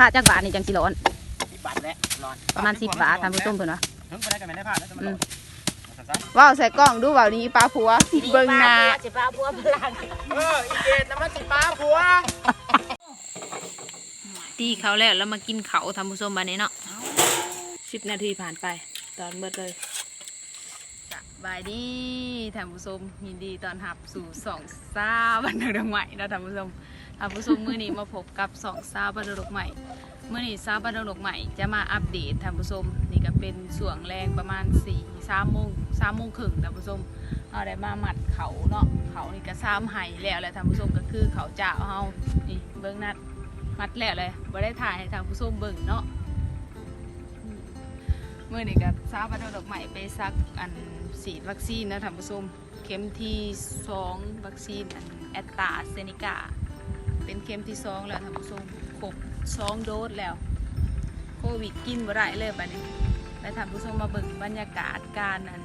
ผ้าจักบาทนี่จังสิร้อนสิบบาทแล้วร้อนประมาณ10บาทท่านผู้ชมเพิ่นว่าถึงไปได้กันไม่ได้พลาดแล้วจะมาโดนสั้นว้าวใส่กล้องดูว่านี้ปลาผัวเบิ่งหน้าจะปลาพัวพลังๆเอออีเกตน้ำมันสิป้าผัวตีเขาแล้วแล้วมากินเขาท่านผู้ชมบัดนี้เนาะ10นาทีผ่านไป ตอนเบิดเลยสบายดีท่านผู้ชมยินดีต้อนรับสู่สองซาบันเทิงใหม่นะท่านผู้ชม ท่านผู้ชมมือนี้มาพบกับสองซาวบันเทิงใหม่เมื่อนี้ซาวบันดกใหม่จะมาอัปเดตท่านผู้ชมนี่ก็เป็นส่วงแรงประมาณ4ี่สามโมงสามโมงครึ่งท่านผู้ชมเอาได้มาหมัดเขาเนาะเขานี่ก็ซ้ำไห้แล้วแหละท่านผู้ชมก็คือเขาเจ้าเฮานี่เบิ้งนัดมัดแล้วเลยบ่ได้ถ่ายให้ท่านผู้ชมเบิ่งเนาะเมื่อนี้ก็ซาวบันดกใหม่ไปซักอันฉีดวัคซีนนะท่านผู้ชมเข็มที่สองวัคซีนอันแอตตาเซนิกา เป็นเข็มที่สองแล้วท่านผู้ชมครบสองโดสแล้ว โควิดกินบ่ได้เลยบัดนี้แล้วท่านผู้ชมมาเบิ่งบรรยากาศการอัน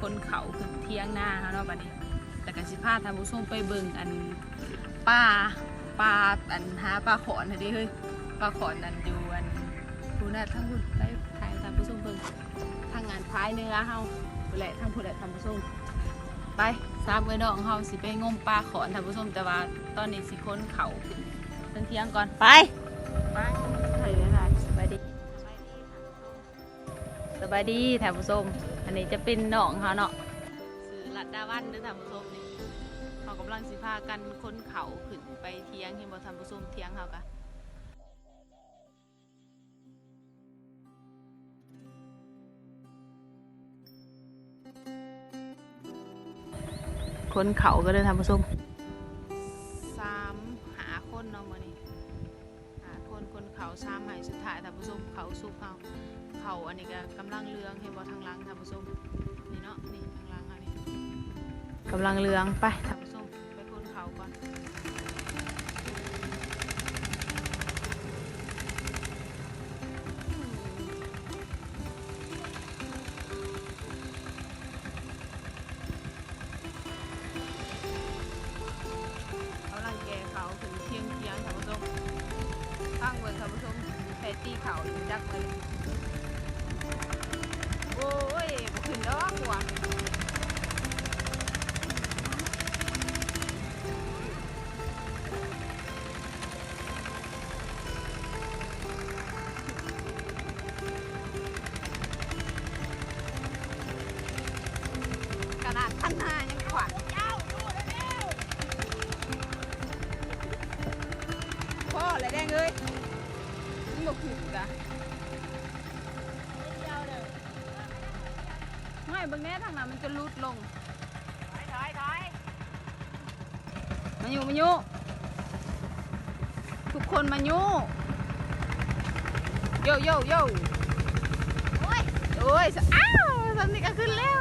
คนเขาขึ้นเที่ยงหน้าเขาเนาะบัดนี้แต่ก็สิพาท่านผู้ชมไปเบิ่งอันป้าปลาอันหาปลาขอนให้เฮ้ยปลาขอนอันอยู่อันผู้น่ะทั้งผู้ไปถ่ายท่านผู้ชมเบิ่งทางงานพายเนื้อเฮาผู้แหละทั้งผู้แหละท่านผู้ชมไป สามเอ้ยน้องเฮาสิไปงมปลาขอนท่านผู้ชมแต่ว่าตอนนี้สิค้นเขาขึ้นเพิ่งเที่ยงก่อนไปไปถ่ายเลยค่ะสบายดีสบายดีท่านผู้ชมอันนี้จะเป็นน้องเขาเนาะสื่อลัดดาวันหรือท่านผู้ชมนี่เขากำลังสิพากันค้นเขาขึ้นไปเที่ยงเห็นบ่ท่านผู้ชมเที่ยงเขากะ คนเขาก็เลยท่านผู้ชมสามหาคนเนาะมื้อนี้หาคนคนเขาสามหายสุดท้ายท่านผู้ชมเขาสุกเขาเขาอันนี้ก็กำลังเลืองเห็นบ่ทางหลังท่านผู้ชมนี่เนาะนี่ทางหลังอันนี้กำลังเลืองไปท่านผู้ชมไปคนเขาก่อน มันบอกผิดจ้ะไม่เบางแน่ทางนั้นมันจะลุดลง ถอยถอยถอยมาอยู่มาอยู่ทุกคนมาอยู่โยโยโยโอ้ยโอ้ยสอ้าวสำนีก็ขึ้นแล้ว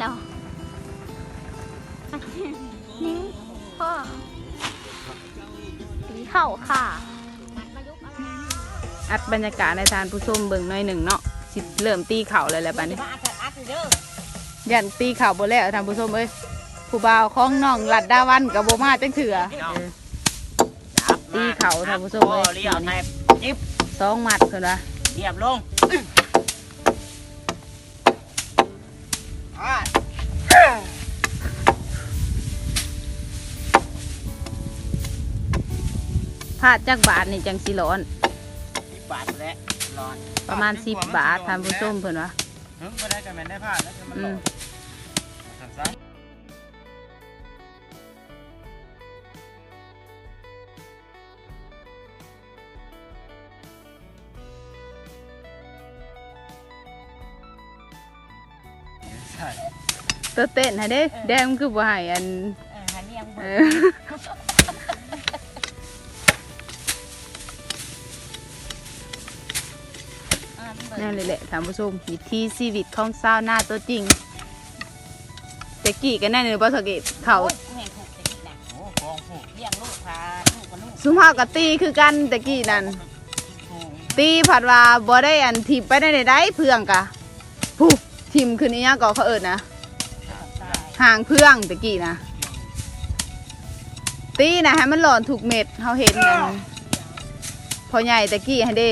แล้วนิ่งพ่อสีเข่าค่ะ อัดบรรยากาศในทานผู้ชมเบิ่งหน่อยหนึ่งเนาะสิเริ่มตีเข่าเลยแหละบัดนี้มาอัดอัดเด้อยันตีเข่าบ่แล้วทานผู้ชมเอ้ยผู้บ่าวของน้องลัดดาวันกับโบมาจังเถื่อพี่น้องเออจับตีเข่าท่านผู้ชมโอ้เอ้ยเลี้ยวในจิ๊บสองหมัดเพิ่นว่าเรียบลง ผ้าดจากบาทนี่จังสิร้อน สิบาทและร้อนประมาณสิบบาททานผู้ชมเพื่อนวะถึงก็ได้กันแม่ได้ผ้าดแล้วจะมันสั้ตัวเต้นให้เด้ แดงคือบ่ให้อันออหาเนียงบ่ เลยแหละท่านผู้ชมวิธีชีวิตของชาวนาตัวจริงแต่กี้กันแน่เลยบ่สังเกตเขาแห่งถูกแต่กินนะโอ้กองผูกเลี้ยงลูกพาลูกกับลูกสุภาพกับตีคือกันแต่กี้นั่น สูงตีผัดว่าบ่ได้อันทิมไปได้ได้เพื่องกะผู้ทิมขึ้นอีหยังก็เขาเอิดนะตายห่างเพื่องแต่กี้นะ ตีนะให้มันหลอนถูกเม็ดเขาเห็นนั่นพอใหญ่แต่กี้ให้เด้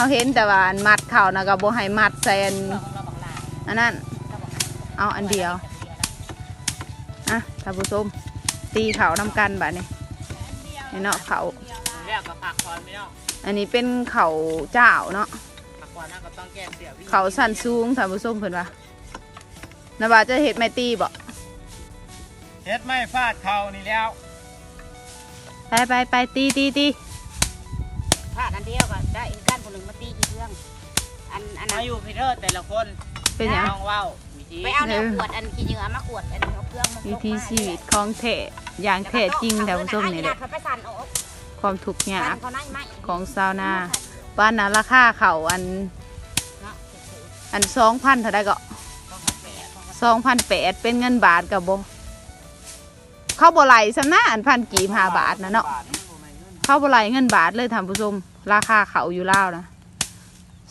เขาเห็นแต่ว่าอันมัดเข่านะก็บ่ให้มัดใส่อันเราของเราบักหลาอันนั้นเราบักหลาเอาอันเดียวอะท่านผู้ชมตีเขานำกันบัดนี้นี่เนาะเขาเรียกกับผักคอนไม่เอาอันนี้เป็นเขาเจ้าเนาะผักคอนน่าก็ต้องแก้เสียวิเขาสันสูงท่านผู้ชมเพิ่นว่านาบาจะเห็ดไม่ตีบ่เฮ็ดไม่ฟาดเขานี่แล้วไปไปไปตีตีตีพลาดอันเดียวก็ได้อีกด้าน คนหนึ่งมาตีอีกเรื่อง อันอันนั้มานอยู่พีเตอร์แต่ละคนเป็นหยัง น้องว่าววิธีไปเอาแนวขวดอันขี้เหงื่อมาขวดอันเอาเครื่องมาวิธีชีวิตของแท้อย่างแท้จริงท่านผู้ชมนี่แหละเขาไปสั่นออกความทุกข์ยากเขานั่งไม่ของชาวนาบ้านนั้นราคาเขาอันเนาะอันสองพันเท่าไดก็สองพันแปดเป็นเงินบาทกับบ่เข้าบ่ไหลสำนะอันพันกีบห้าบาทนะเนาะ เข้าบไหลายเงินบาทเลยท่านผู้ชม ราคาเขาอยู่ล่าวนะ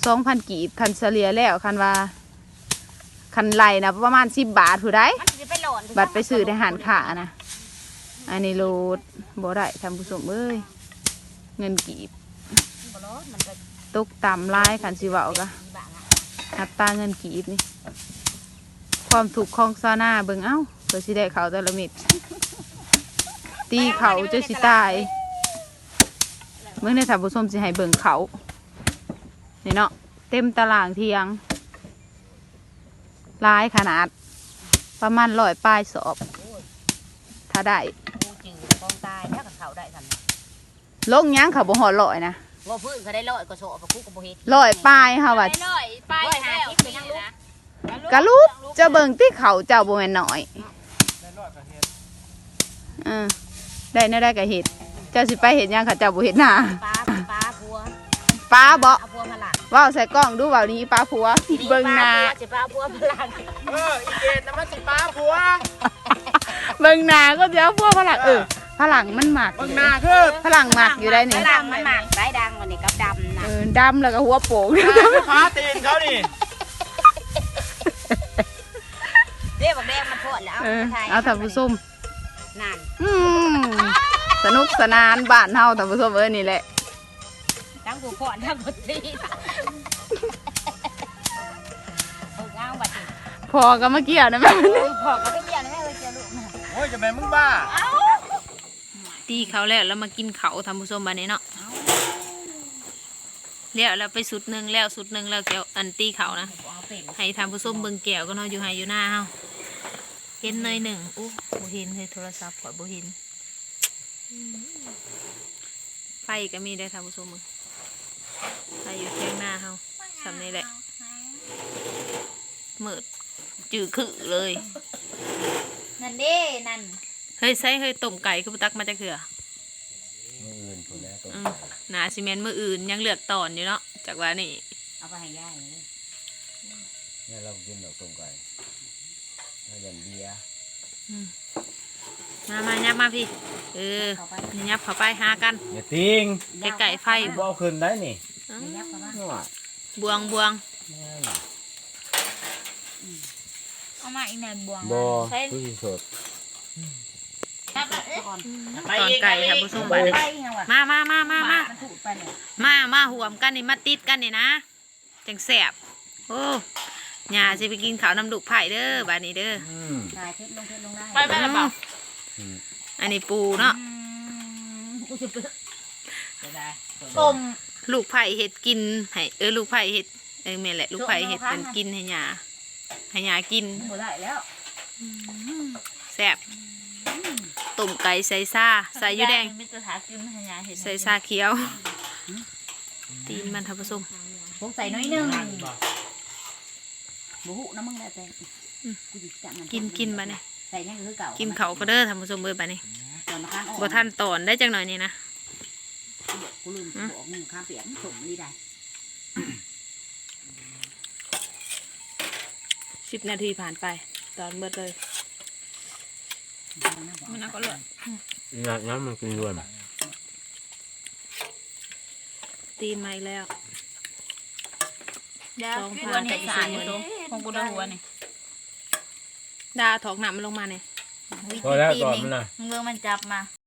สองพันกีบคันเฉลี่ยแล้วคันว่า คันไหลนะประมาณสิบบาทผู้ใดมันจะไปหลอนบัตรไปซื้อในหารขานะ อันนี้โลดบ่ได้ท่านผู้ชมเอ้ย เงินกีบบ่ร้อนมันก็ตกต่ำร้ายคันสิเว้ากะมีบางอะอัตราเงินกีบนี่ ความถูกข์ของซาวนาเบิ่งเอ้าเพื่อสิได้เขาแต่ละเม็ดตีเขาจะสิตาย เมื่อในถามผู้ชมสิให้เบิ่งเขานี่เนาะเต็มตารางเทียงหลายขนาด ประมาณร้อยปลายสอบ ถ้าได้กูจืดกองตายแล้วกับเขาได้ทำลงหยังเขาบ่หอดร้อยนะว่าพื้นเขาได้ร้อยก็โซ่กับกูกับโบเฮ็ดร้อยปลายเฮาว่าไปเลยไปแล้วปีนี้นะกะลูกจะเบิ่งที่เขาเจ้าบ่แม่นน้อยได้รอดกับเฮ็ดเออได้แน่ได้ก็เฮ็ดเจ้าสิไปเฮ็ดหยังเขาเจ้าบ่เฮ็ดหน้าปลาปลาพัวป้าบ่เอาพัวมาหลักเว้าใส่กล้องดูเว้านี้ป้าผัวเบิ่งหน้าจะปลาพัวมาหลักเอออีเกตน้ำมันสิป้าผัวเบิ่งหน้าก็เดี๋ยวพวกฝรั่งเออฝรั่งมันหมักเบิ่งหน้าคือฝรั่งหมักอยู่ได้นี่ดังมันหมากได้ดังวันนี้กับดำนะเออดำแล้วก็หัวโป่งฟ้าตีนเขานี่เรียกบอกแดงมันโคตรแล้วเออไทยเอาท่านผู้ชมนั่นอืม สนุกสนานบ้านเฮาท่านผู้ชมเอ้ยนี่แหละทั้งกูพ่อทั้งกูตีเออง้างบัดนี้พอก็มาเกี่ยวนะแม่โอ้ยพ่อก็ไม่เกี่ยวนะแม่เอ้ยเกี่ยวลูกนะโอ้ยจะเป็นมึงบ้าตีเขาแล้วแล้วมากินเขาท่านผู้ชมบัดนี้เนาะแล้วแล้วไปสุดหนึ่งแล้วสุดหนึ่งแล้วเกี่ยวอันตีเขานะเอาเป็นให้ท่านผู้ชมเบิ่งแก้วก็เนาะอยู่ให้อยู่หน้าเฮาเห็นหน่อยหนึ่งอู้บ่เห็นเลยโทรศัพท์ข่อยบ่เห็นอืม ไฟก็มีได้อท่านผู้ชมมึงไฟอยู่เทียงหน้าเฮาสำนี้แหละมืดจืดคือเลย นั่นเด้นั่น เฮ้ยใส่เฮ้ยต้มไก่คือบ่ตักมาจากเถื่อมืออื่นคนแล้วตัวอืมหนาซีเมนต์มืออื่นยังเหลือกตอนอยู่เนาะจากว่านี่ เอาไปให้ย่ายเลยเนี่ยเรากินดอกต้มไก่เราอย่างเบียร์ มามายับมาพี่ เออเข้าไปยับเข้าไปหากันอย่าทิ้งไก่ไก่ไฟบ่เอาขึ้นได้นี่อื้อเดี๋ยวยับเข้ามานี่ว่าบวงบวงแม่นเอามาอีกหน่อยบวงบ่ใช้ผู้ที่สดจับแบบเอ๊ะก่อนตอนไก่ท่านผู้ชมบัดนี้ไปยังวะมามามามามามันถูกไปเนี่ยมามาห่วมกันนี่มาติดกันนี่นะ จังแสบโอ้ยาสิไปกินข้าวน้ำลูกไผ่เด้อบาดนี้เด้ออืมตายเทศลงเทศลงได้ไปไปแล้วเปล่า อืมอันนี้ปูเนาะกูจะเปิดจะได้ต้มลูกไผ่เห็ดกินให้เออลูกไผ่เห็ดเออแม่นแหละลูกไผ่เห็ดเป็นกินให้ยาให้ยากินหมดได้แล้วแซ่บต้มไก่ใส่ซ่าใส่อยูแดงมิตรถากินให้ยายเห็นใส่ซาเขียว ตีนมันทับผสมพวกใส่น้อยหนึงบ่ฮู้นะมึงแล้วแต่กูสิจังมักินกินบาดนี้ ใส่ยังคือเก่ากิกินเขาก็เด้อท่านผู้ชมเอ้ยบาดนี้ตอนมาคันออกบ่ทันตอนได้จังหน่อยนี่นะกูลืมบอกมึงข้ามเปียกสมนี่ได้สิบนาทีผ่านไป ตอนเบิดเลย มันน่าก็เลยงานนั้นมันกินรวมตีนมาอีกแล้วยาสองพันตัวนี้สารอยู่ตรงของกูได้หัวนี่ ดาถอกหนามมันลงมาเนี่ย พอแล้วก่อนมันนะ มึงเบิ่งมันจับมา